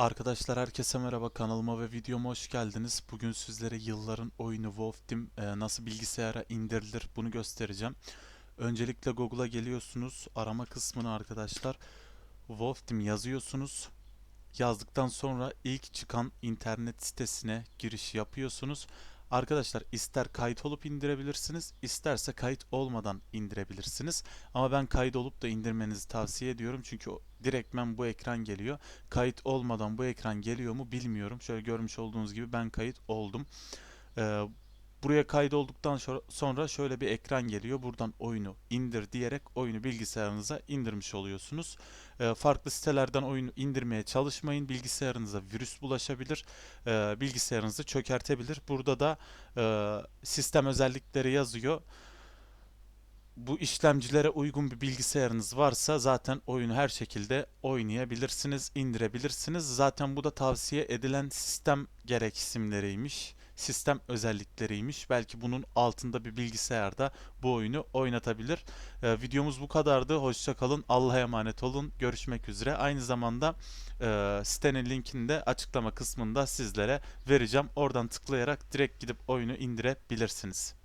Arkadaşlar herkese merhaba kanalıma ve videoma hoş geldiniz. Bugün sizlere yılların oyunu Wolf Team e, nasıl bilgisayara indirilir bunu göstereceğim. Öncelikle Google'a geliyorsunuz. Arama kısmına arkadaşlar Wolf Team yazıyorsunuz. Yazdıktan sonra ilk çıkan internet sitesine giriş yapıyorsunuz. Arkadaşlar ister kayıt olup indirebilirsiniz, isterse kayıt olmadan indirebilirsiniz. Ama ben kayıt olup da indirmenizi tavsiye ediyorum çünkü direktmen bu ekran geliyor. Kayıt olmadan bu ekran geliyor mu bilmiyorum. Şöyle görmüş olduğunuz gibi ben kayıt oldum. Ee, buraya kaydolduktan sonra şöyle bir ekran geliyor. Buradan oyunu indir diyerek oyunu bilgisayarınıza indirmiş oluyorsunuz. Ee, farklı sitelerden oyunu indirmeye çalışmayın. Bilgisayarınıza virüs bulaşabilir. Ee, bilgisayarınızı çökertebilir. Burada da e, sistem özellikleri yazıyor bu işlemcilere uygun bir bilgisayarınız varsa zaten oyunu her şekilde oynayabilirsiniz, indirebilirsiniz. Zaten bu da tavsiye edilen sistem gereksinimleriymiş, sistem özellikleriymiş. Belki bunun altında bir bilgisayarda bu oyunu oynatabilir. Ee, videomuz bu kadardı. Hoşça kalın. Allah'a emanet olun. Görüşmek üzere. Aynı zamanda e, sitenin linkini de açıklama kısmında sizlere vereceğim. Oradan tıklayarak direkt gidip oyunu indirebilirsiniz.